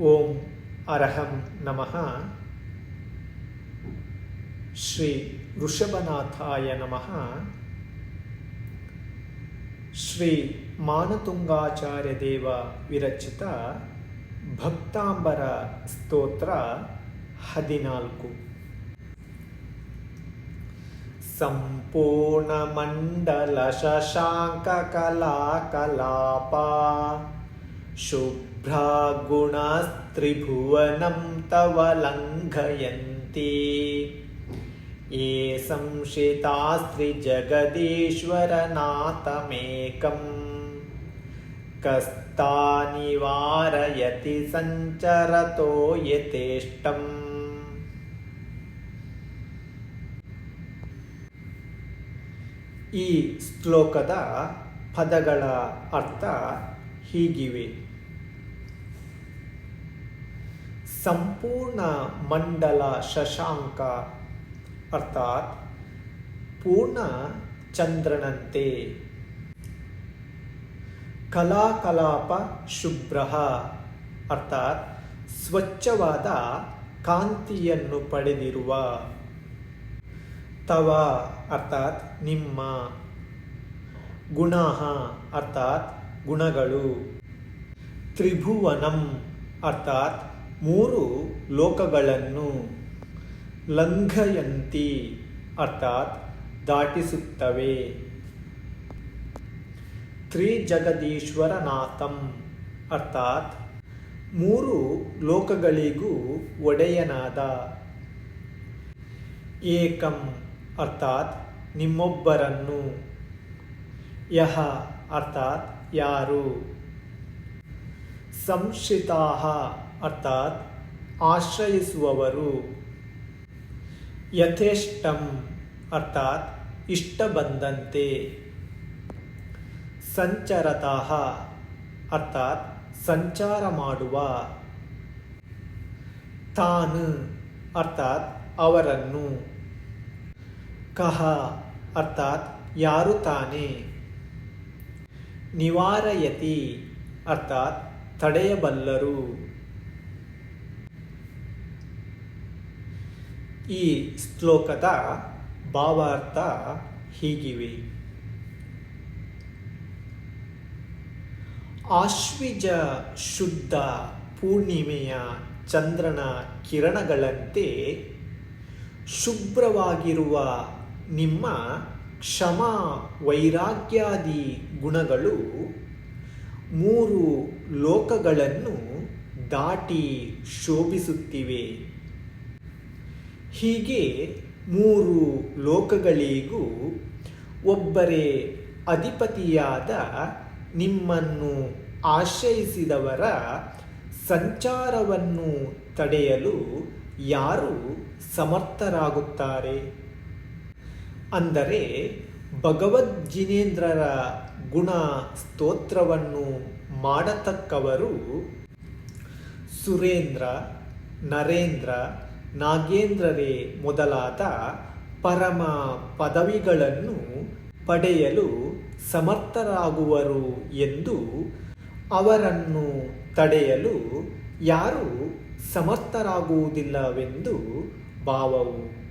ಓಂ ಅರಹಂ ನಮಃ ಶ್ರೀ ಋಷಭನಾಥಾಯ ನಮಃ ಶ್ರೀ ಮಾನತುಂಗಾಚಾರ್ಯ ದೇವ ವಿರಚಿತ ಭಕ್ತಾಂಬರ ಸ್ತೋತ್ರ ಹದಿನಾಲ್ಕು ಸಂಪೂರ್ಣಮಂಡಲ ಶಶಾಂಕ ಕಲಾ ಕಲಾಪ शशाङ्ककलाकलापा शुभ्रागुणास्त्रिभुवनं तव लङ्घयन्ति ये संशितास्त्रिजगदीश्वरनाथमेकम् कस्तानिवारयति सञ्चरतो यथेष्टम् ಈ ಶ್ಲೋಕದ ಪದಗಳ ಅರ್ಥ ಹೀಗಿವೆ ಸಂಪೂರ್ಣ ಮಂಡಲ ಶಶಾಂಕ ಅರ್ಥಾತ್ ಪೂರ್ಣ ಚಂದ್ರನಂತೆ. ಕಲಾಕಲಾಪ ಶುಭ್ರ ಅರ್ಥಾತ್ ಸ್ವಚ್ಛವಾದ ಕಾಂತಿಯನ್ನು ಪಡೆದಿರುವ. ತವ ಅರ್ಥಾತ್ ನಿಮ್ಮ. ಗುಣ ಅರ್ಥಾತ್ ಗುಣಗಳು. ತ್ರಿಭುವನಂ ಅರ್ಥಾತ್ ಮೂರು ಲೋಕಗಳನ್ನು ಲಂಘಯಂತಿ ಅರ್ಥಾತ್ ದಾಟಿಸುತ್ತವೆ. ತ್ರಿಜಗದೀಶ್ವರನಾಥಂ ಅರ್ಥಾತ್ ಮೂರು ಲೋಕಗಳಿಗೂ ಒಡೆಯನಾದ. ಏಕಂ ಅರ್ಥಾತ್ ನಿಮ್ಮೊಬ್ಬರನ್ನು. ಯಹ ಅರ್ಥಾತ್ ಯಾರು? ಸಂಶಿತಾಹ ಅರ್ಥಾತ್ ಆಶ್ರಯಿಸುವವರು. ಯಥೇಷ್ಟಂ ಅರ್ಥಾತ್ ಇಷ್ಟ ಬಂದಂತೆ ಸಂಚರತಃ ಅರ್ಥಾತ್ ಸಂಚಾರ ಮಾಡುವ. ತಾನು ಅರ್ಥಾತ್ ಅವರನ್ನು. ಕಹ ಅರ್ಥಾತ್ ಯಾರು ತಾನೇ? ನಿವಾರಯತಿ ಅರ್ಥಾತ್ ತಡೆಯಬಲ್ಲರು. ಈ ಶ್ಲೋಕದ ಭಾವಾರ್ಥ ಹೀಗಿವೆ. ಆಶ್ವಿಜ ಶುದ್ಧ ಪೂರ್ಣಿಮೆಯ ಚಂದ್ರನ ಕಿರಣಗಳಂತೆ ಶುಭ್ರವಾಗಿರುವ ನಿಮ್ಮ ಕ್ಷಮ ವೈರಾಗ್ಯಾದಿ ಗುಣಗಳು ಮೂರು ಲೋಕಗಳನ್ನು ದಾಟಿ ಶೋಭಿಸುತ್ತಿವೆ. ಹೀಗೆ ಮೂರು ಲೋಕಗಳಿಗೂ ಒಬ್ಬರೇ ಅಧಿಪತಿಯಾದ ನಿಮ್ಮನ್ನು ಆಶ್ರಯಿಸಿದವರ ಸಂಚಾರವನ್ನು ತಡೆಯಲು ಯಾರು ಸಮರ್ಥರಾಗುತ್ತಾರೆ? ಅಂದರೆ ಭಗವದ್ಜಿನೇಂದ್ರರ ಗುಣ ಸ್ತೋತ್ರವನ್ನು ಮಾಡತಕ್ಕವರು ಸುರೇಂದ್ರ, ನರೇಂದ್ರ, ನಾಗೇಂದ್ರರೇ ಮೊದಲಾದ ಪರಮ ಪದವಿಗಳನ್ನು ಪಡೆಯಲು ಸಮರ್ಥರಾಗುವರು ಎಂದು ಅವರನ್ನು ತಡೆಯಲು ಯಾರೂ ಸಮರ್ಥರಾಗುವುದಿಲ್ಲವೆಂದು ಭಾವವು.